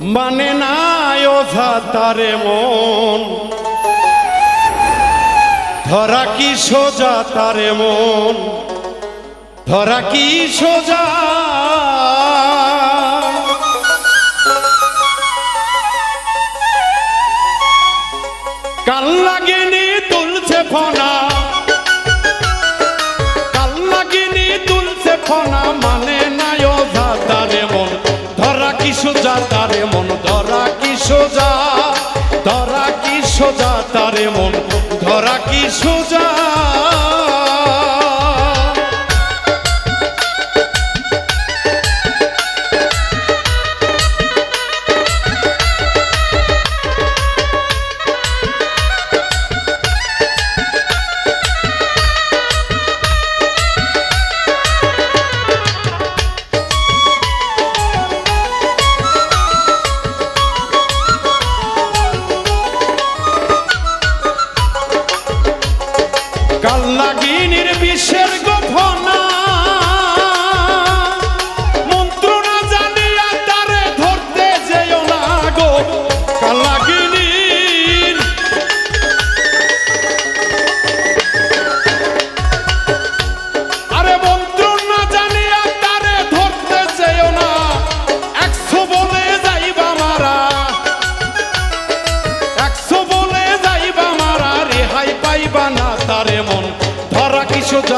মানে না ওঝা তারে মন। ধরা কি সোজা তারে মন। ধরা কি সোজা। কাল লাগেনি তুলছে ফনা। কাল লাগেনি তুলছে ফনা মানে তারে মন ধরা কি সোজা? কাল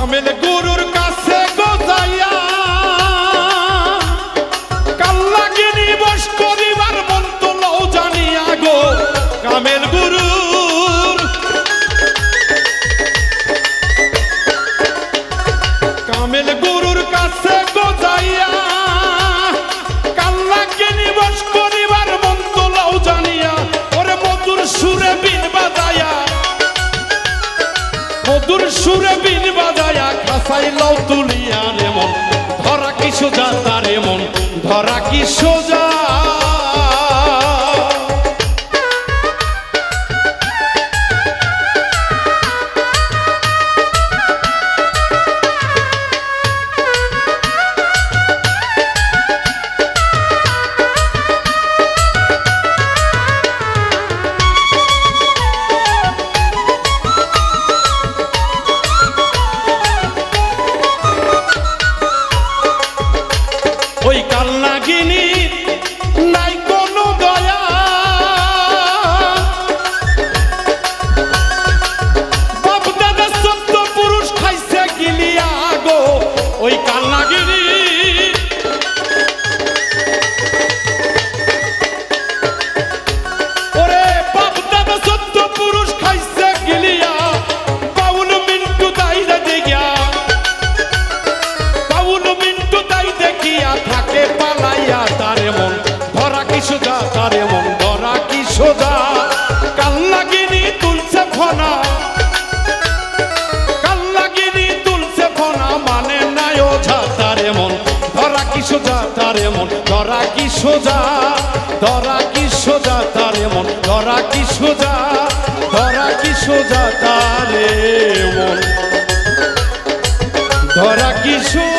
কামেল গুরুর কাছে গোজাইয়া কাল্লাগিনি বস করিবার মন তো লও জানিয়া গো। কামেল গুরুর মধুর সুরে বিন বাজায়া খাসাই লাউ তুলিয়া রে মন। ধরা কি সোজা তারে মন, ধরা কি সোজা কাল্লাগিনী তারে মন কি সোজা? ধরা কি সোজা তারে মন, ধরা কি সোজা? ধরা কি সোজা তারে মন। ধরা কি সোজা